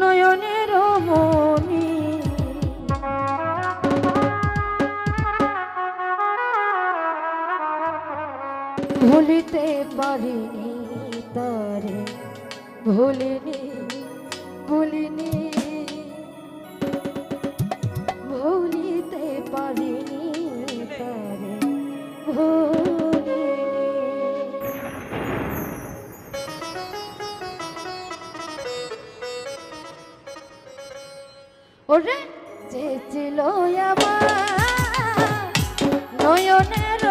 নয়নের মনি ভুলিতে পারিনি তারে ভুলিনি ভুলিনি। ভুলিতে পারিনি তারে ভুল ওরে চেয়েছিল আমার নয়নের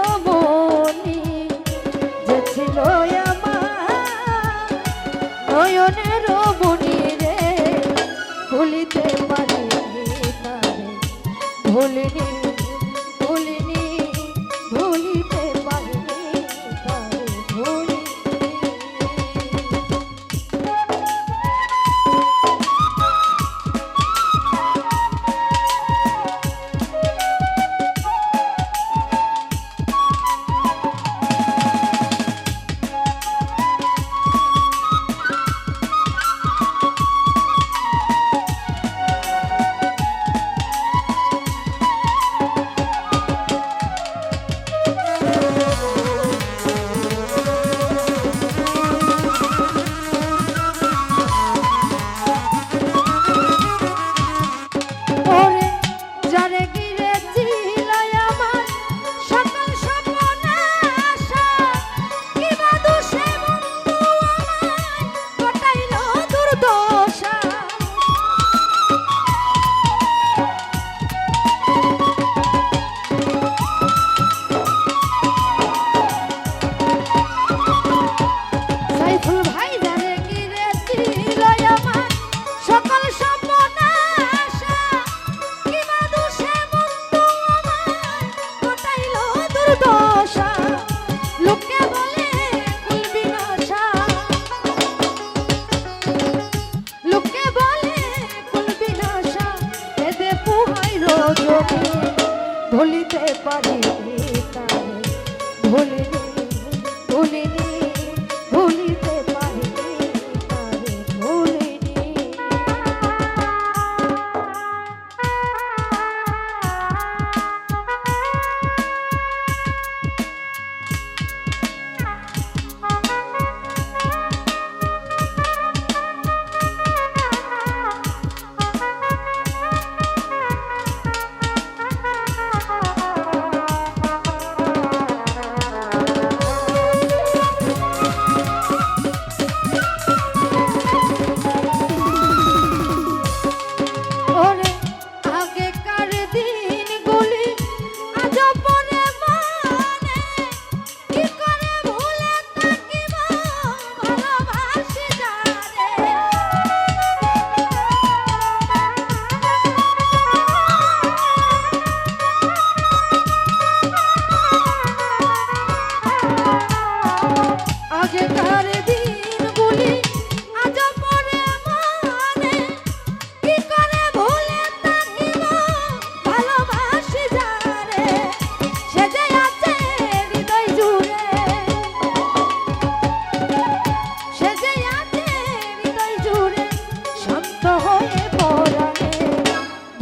ভুলিতে পারি ভুলিনি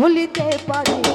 ভুলিতে পারি।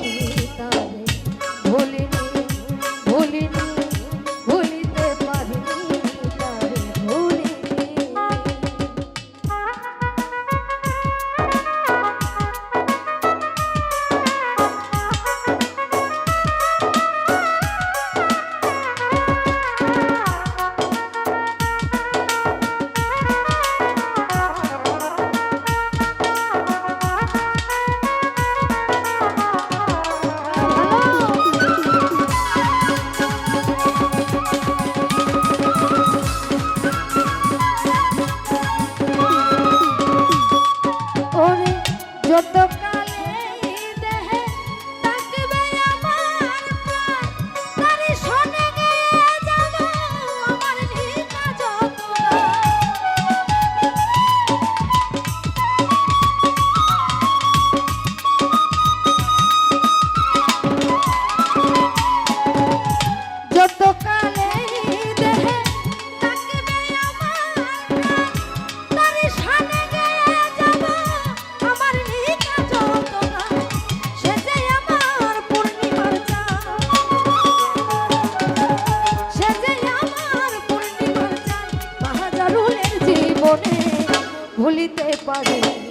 ভুলিতে পারি।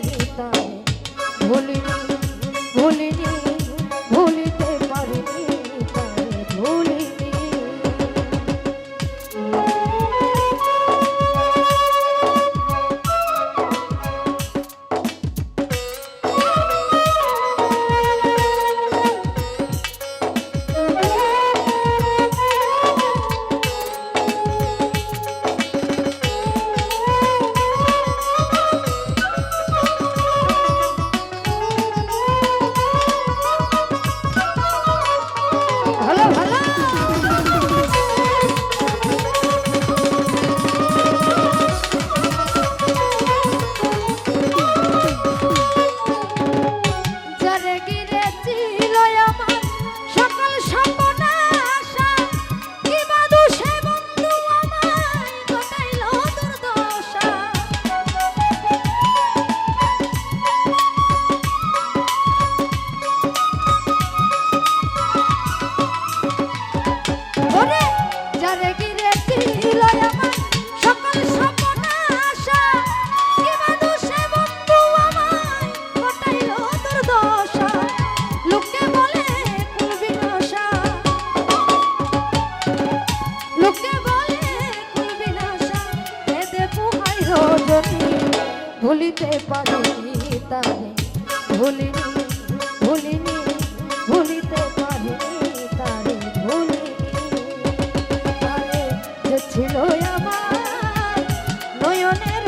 ছিল আমার তারে ভুলিনি ভুলিনি, ভুলিতে পারিনি তারে, ভুলিনি। তারে ছিল নয়নের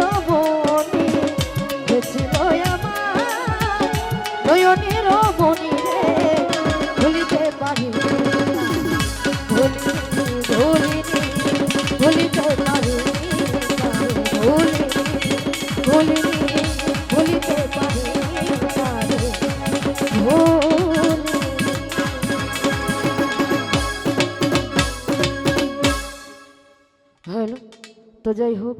যে ছিল নয়নের মনি রে, ভুলিতে ভুলিনি ভুলিতে ভুলিনি ভুলিনি। যাই হোক